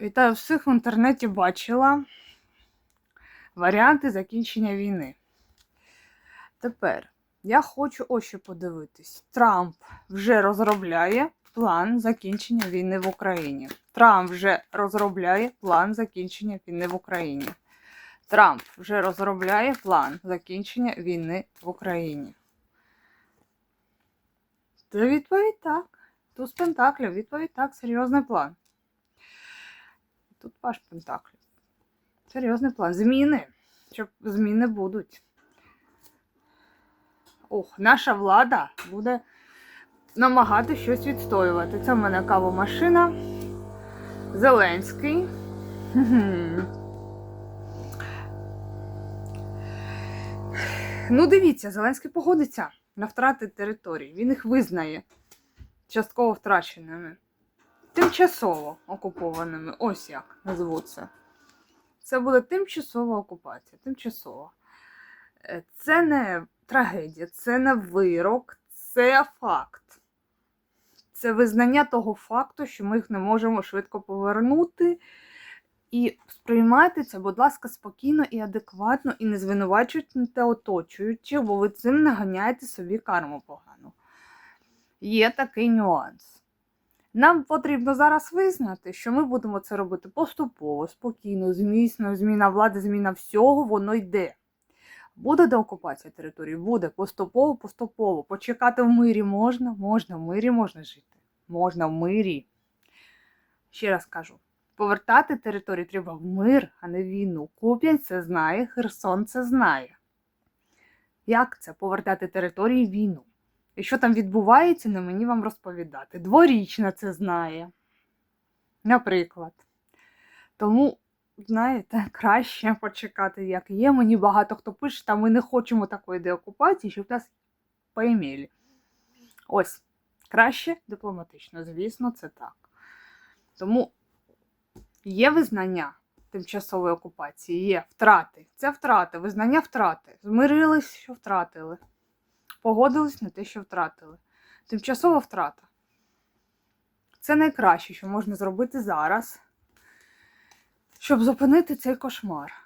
Вітаю всіх в інтернеті бачила варіанти закінчення війни. Тепер я хочу ось подивитись. Трамп вже розробляє план закінчення війни в Україні. Трамп вже розробляє план закінчення війни в Україні. Трамп вже розробляє план закінчення війни в Україні. Це відповідь так. Туз Пентаклів, відповідь так, серйозний план. Тут паш Пентаклів. Серйозний план. Зміни. Щоб зміни будуть. Ох, наша влада буде намагати щось відстоювати. Це в мене кавомашина. Зеленський. Ну, дивіться, Зеленський погодиться на втрати територій. Він їх визнає частково втраченими. Тимчасово окупованими. Ось як назву це. Це буде тимчасова окупація. Тимчасова. Е, Це не трагедія, це не вирок, це факт. Це визнання того факту, що ми їх не можемо швидко повернути. І сприймайте це, будь ласка, спокійно і адекватно, і не звинувачуйте оточуючих, бо ви цим наганяєте собі карму погану. Є такий нюанс. Нам потрібно зараз визнати, що ми будемо це робити поступово, спокійно, змісно, зміна влади, зміна всього, воно йде. Буде деокупація території? Буде поступово, поступово. Почекати в мирі можна, можна, в мирі можна жити. Можна в мирі. Ще раз кажу: повертати територію треба в мир, а не в війну. Куп'янь це знає, Херсон це знає. Як це повертати території війну? І що там відбувається, не мені вам розповідати. Дворічна це знає. Наприклад. Тому, знаєте, краще почекати, як є. Мені багато хто пише, та ми не хочемо такої деокупації, щоб нас поімели. Ось, краще дипломатично, звісно, це так. Тому є визнання тимчасової окупації, є втрати. Це втрати, визнання втрати. Змирились, що втратили погодились на те, що втратили. Тимчасова втрата. Це найкраще, що можна зробити зараз, щоб зупинити цей кошмар.